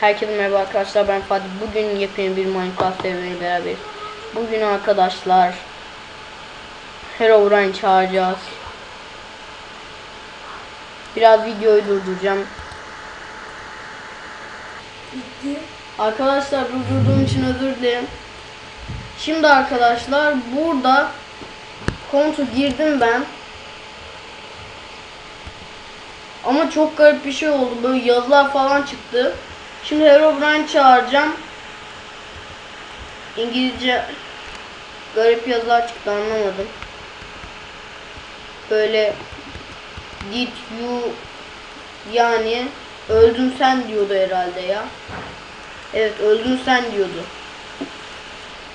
Herkese merhaba arkadaşlar ben Fatih. Bugün yepyeni bir Minecraft serüveni beraberiz. Bugün arkadaşlar Herobrine çağıracağız. Biraz videoyu durduracağım. Arkadaşlar durdurduğum için özür dilerim. Şimdi arkadaşlar burada komutu girdim ben. Ama çok garip bir şey oldu. Böyle yazılar falan çıktı. Şimdi Herobrine çağıracağım. İngilizce garip yazılar çıktı anlamadım. Böyle did you yani öldün sen diyordu herhalde ya. Evet öldün sen diyordu.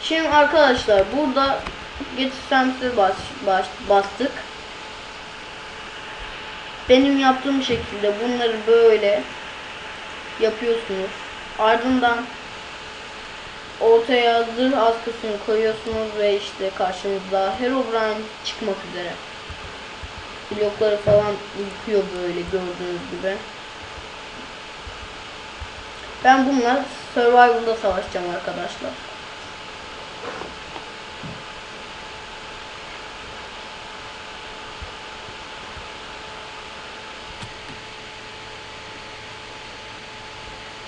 Şimdi arkadaşlar burada Get Stams'e bas, bas, bastık. Benim yaptığım şekilde bunları böyle yapıyorsunuz. Ardından ortaya zırh askısını koyuyorsunuz ve işte karşınızda Herobrine çıkmak üzere. Blokları falan yıkıyor böyle gördüğünüz gibi. Ben bununla Survival'da savaşacağım arkadaşlar.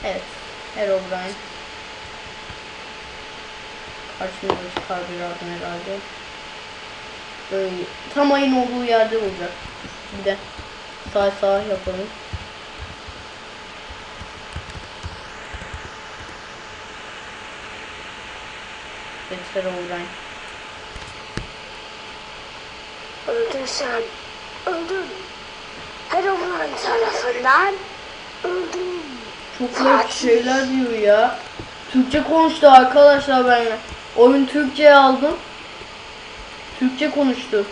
Evet. Herobrine. Karşımıza çıkar birazdan herhalde. Böyle tam ayın olduğu yerde olacak. Bir de sağ sağ yapalım. Evet Herobrine. Öldün sen. Öldün. Herobrine tarafından öldün. Çok garip şeyler diyor ya. Türkçe konuştu arkadaşlar ben. Oyun Türkçe aldım. Türkçe konuştu.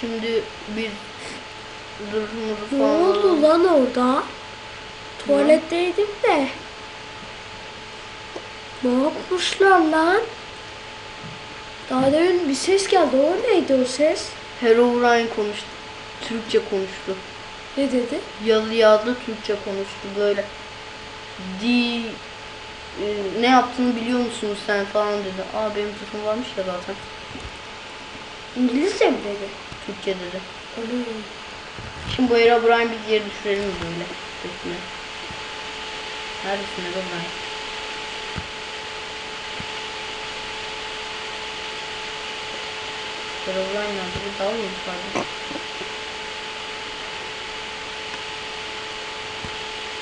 Şimdi biz Ne falan oldu alalım. lan orada? Tuvaletteydim de. Ne yapmışlar lan? Daha demin bir ses geldi. O neydi o ses? Herobrine konuştu. Türkçe konuştu. Ne dedi? Yazı yazdı Türkçe konuştu böyle. Di e, ne yaptığını biliyor musunuz sen falan dedi. Aa benim zırhım varmış ya zaten. İngilizce mi dedi? Türkçe dedi. Onu. Şimdi bu Herobrine bir yere düşürelim böyle. Bekle. Neredesin Herobrine? Herobrine nerede? Bir dal mı yukarıda?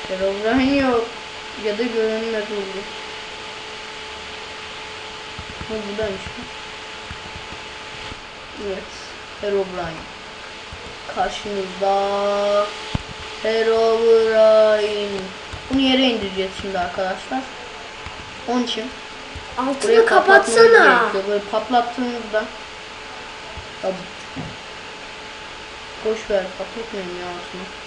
Herobrine yok. Ya da görünmez oldu. Ha buradaymış. Evet. Herobrine. Karşınızda Herobrine. Bunu yere indireceğiz şimdi arkadaşlar. Onun için Altını kapatsana. Böyle patlattığımızda ya, boş ver kapatmayayım ya altını.